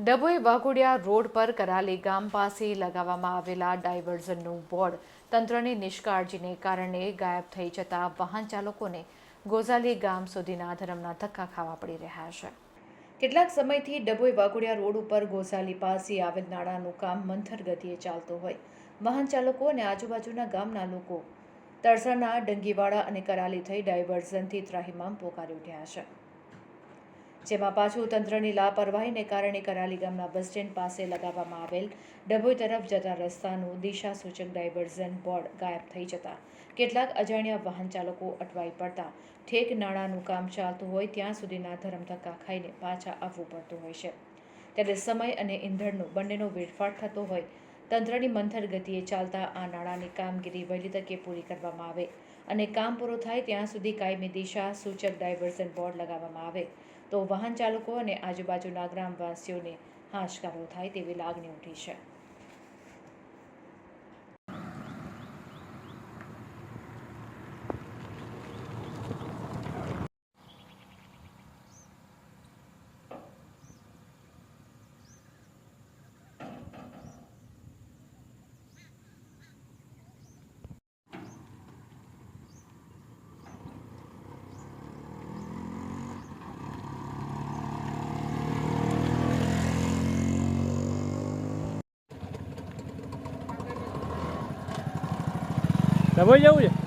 Dabhoi Waghodia road પર કરાલી ગામ પાસે લગાવવામાં આવેલા ડાયવર્ઝનનું બોર્ડ તંત્રની નિષ્કાળજીને કારણે ગાયબ થઈ જતા વાહન ચાલકોને ગોઝાલી ગામ સુધીના ધરમના ધક્કા ખાવા પડી રહ્યા છે. કેટલાક સમયથી ડભોઈ વાઘોડિયા રોડ ઉપર ગોઝાલી પાસે આવેલ નાળાનું કામ મંથર ગતિએ ચાલતું હોય. વાહન ચાલકો અને આજુબાજુના ગામના લોકો તરસાના ડંગીવાડા અને કરાલી થઈ ડાયવર્ઝનથી ત્રાહિમામ પોકારી ઉઠ્યા છે. જેમાં પાછું તંત્રની લાપરવાહીને કારણે કરાલી ગામના બસ સ્ટેન્ડ પાસે લગાવવામાં આવેલ ડભોઈ તરફ જતા રસ્તાનું દિશા સૂચક ડાયવર્ઝન બોર્ડ ગાયબ થઈ જતા કેટલાક અજાણ્યા વાહન ચાલકો અટવાઈ પડતા ઠેક નાણાંનું કામ ચાલતું હોય ત્યાં સુધીના ધરમધક્કા ખાઈને પાછા આવવું પડતું હોય છે. ત્યારે સમય અને ઈંધણનો બંનેનો વેડફાટ થતો હોય તંત્રની મંથર ગતિએ ચાલતા આ નાણાંની કામગીરી વહેલી તકે પૂરી કરવામાં આવે અને કામ પૂરું થાય ત્યાં સુધી કાયમી દિશા, સૂચક ડાયવર્ઝન બોર્ડ લગાવવામાં આવે તો વાહન ચાલકો અને આજુબાજુના ગ્રામવાસીઓને હાશકારો થાય તેવી લાગણી ઉઠી છે. ડભોઈ જવું છે